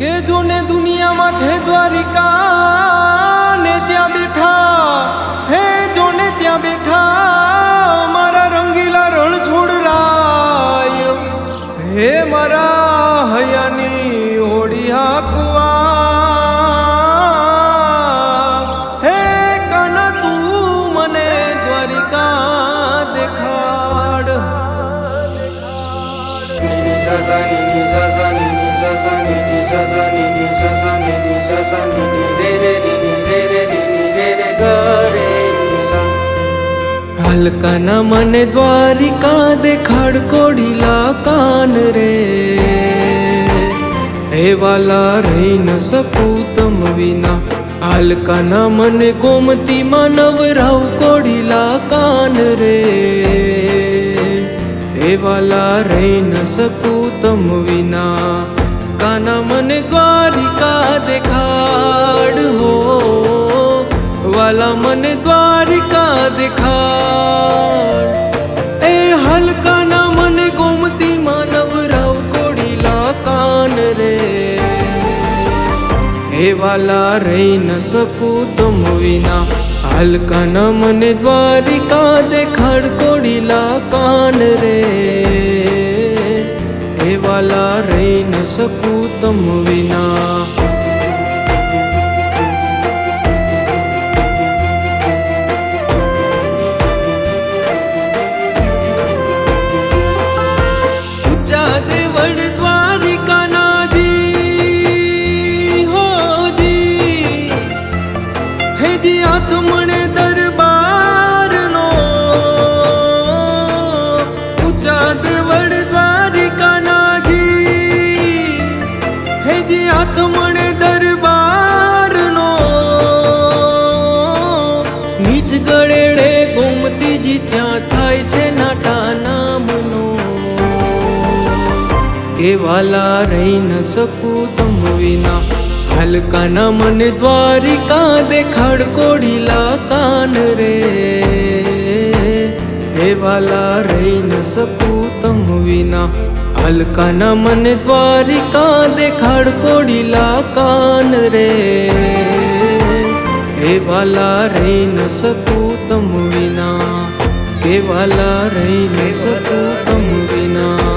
કે જોને દુનિયામાં છે Dwarka nini sasa nini re re nini re re nini re re ga re ni sa હલકાના મને દ્વારિકા દેખાડ કોડીલા કાન રે હે વાલા રહી ન શકું તમ વિના હલકાના મને ગોમતી માનવ રાવ કોડીલા કાન રે હે વાલા રહી ન શકું તમ વિના કાના મને દ્વારિકા મને દ્વારિકા દેખાડ. એ હલકાના મને ગોમતી માનવ રાવ કોડીલા કાન રે. હે વાલા રહી ન શકું તમ વિના. હલકાના મને દ્વારિકા દેખાડ કોડીલા કાન રે. હે વાલા રહી ન શકું તમ વિના. હે જી હાથ મણે દરબારનો. ઊંચા દેવળ દ્વારિકાના જી હે જી નીચ ગળેડે ગોમતીજી ત્યાં થાય છે નાટા નામનો. કેવાલા રહી ન શકું તમ વિના. હલકાના મને દ્વારિકા દેખાડ કોડીલા કાન રે. હે વાલા રહી ન શકું તમ વિના હલકાના મને દ્વારિકા દેખાડ કોડીલા કાન રે. હે વાલા રહી ન શકું તમ વિના કે વાલા રહી ન શકું વિના